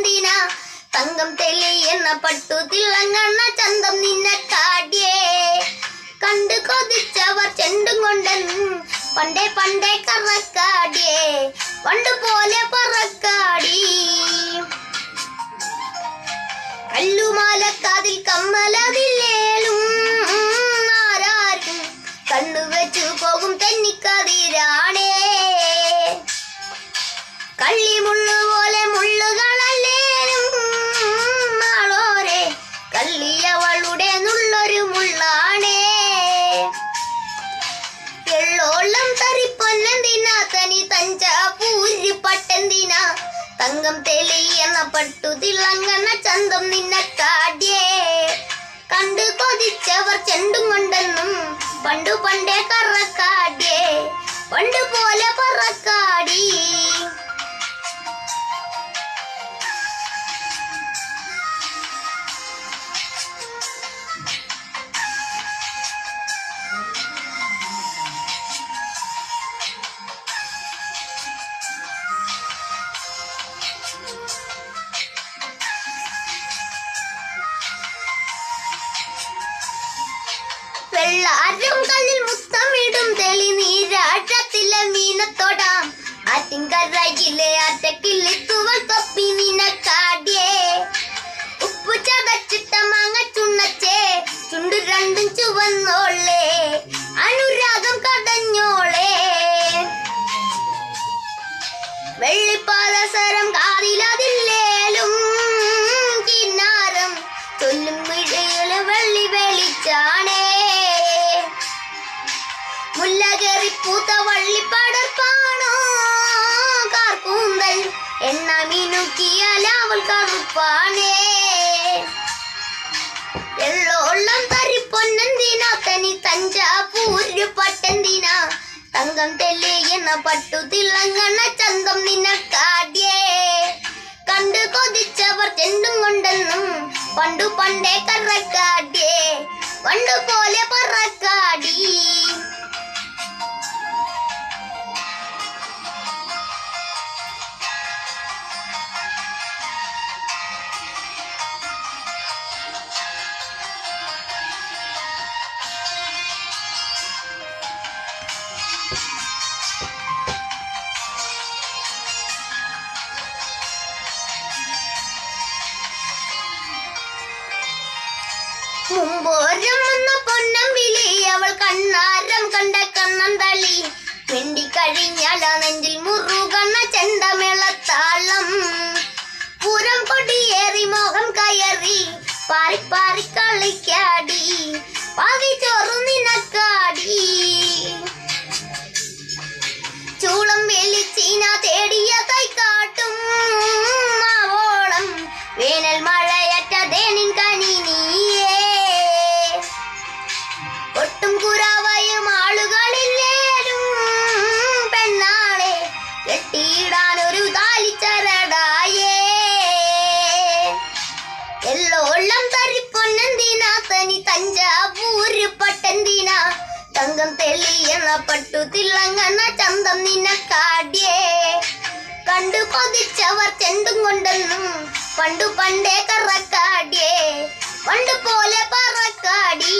ചന്ദിന തങ്കം തെളി എന്ന പട്ടു തിളങ്ങണ ചന്തം നിന്നെ കാടിയേ കണ്ടു കൊതിച്ചവർ ചെണ്ടും കൊണ്ടെന്നും പണ്ടേ പണ്ടേ കറക്കാടിയേ. പണ്ട് പോലെ പറക്കാടി. കല്ലുമാലക്കാതിൽ കമ്മലതിൽ തങ്കം തെളിയെന്ന പട്ടു തിളങ്ങണ ചന്തം നിന്നെ കാട്യേ കണ്ടു കൊതിച്ചവർ ചെണ്ടും കൊണ്ടെന്നും പണ്ടു പണ്ടേ കറക്കാട്യേ പണ്ട് പോലെ പറക്കാടി വെള്ളാരം കല്ലിൽ മുത്തമിടും തെളി നീരാട്ടത്തിലെ മീനത്തോടാം ആറ്റിൻകരയിലെ ആറ്റക്കിള്ളി തുവൽ തൊപ്പി. മുല്ലകേറി പൂത്ത വള്ളിപ്പടർപ്പാണോ കാർക്കൂന്തൽ എണ്ണ മിനുക്കിയാൽ അവൾ കറുപ്പാണേ എള്ളോളം തരിപ്പൊന്നെന്തിനാ തനി തഞ്ചാപൂര് പട്ടെന്തിനാ തങ്കം തെളിയുന്ന പട്ടു തിളങ്ങണ ചന്തം നിനക്കാട്യേ കണ്ടു കൊതിച്ചവർ ചെണ്ടും കൊണ്ടെന്നും പണ്ടു പണ്ടേ കറക്കാട്യേ പണ്ടു പോലെ പറക്കാടി മുമ്പോരം വന്ന പൊന്നമ്പിളി അവൾ കണ്ണാരം കണ്ട കണ്ണൻ തളി വെണ്ടി കഴിഞ്ഞാല നെഞ്ചിൽ മുറുകണ ചെണ്ടമേളത്താളം. പുരം കൊടിയേറി മോഹം കയറി പാറി പാറി കളിക്കാടി. പാതി ചോറു നിനക്കാടി. ചൂളം വെളിച്ചീന തേടിയ കൈക്കാട്ടും മാവോളം വേനൽ മഴയറ്റ എല്ലോളം തരിപ്പൊന്നെന്തിനാ തനി തഞ്ചാവൂര് പട്ടെന്തിനാ. തങ്കം തെളിയണ പട്ടു തിളങ്ങണ ചന്തം നിനക്കാടിയേ. കണ്ടു കൊതിച്ചവർ ചെണ്ടും കൊണ്ടെന്നും പണ്ടു പണ്ടേ കറക്കാടിയേ. പണ്ട് പോലെ പറക്കാടി.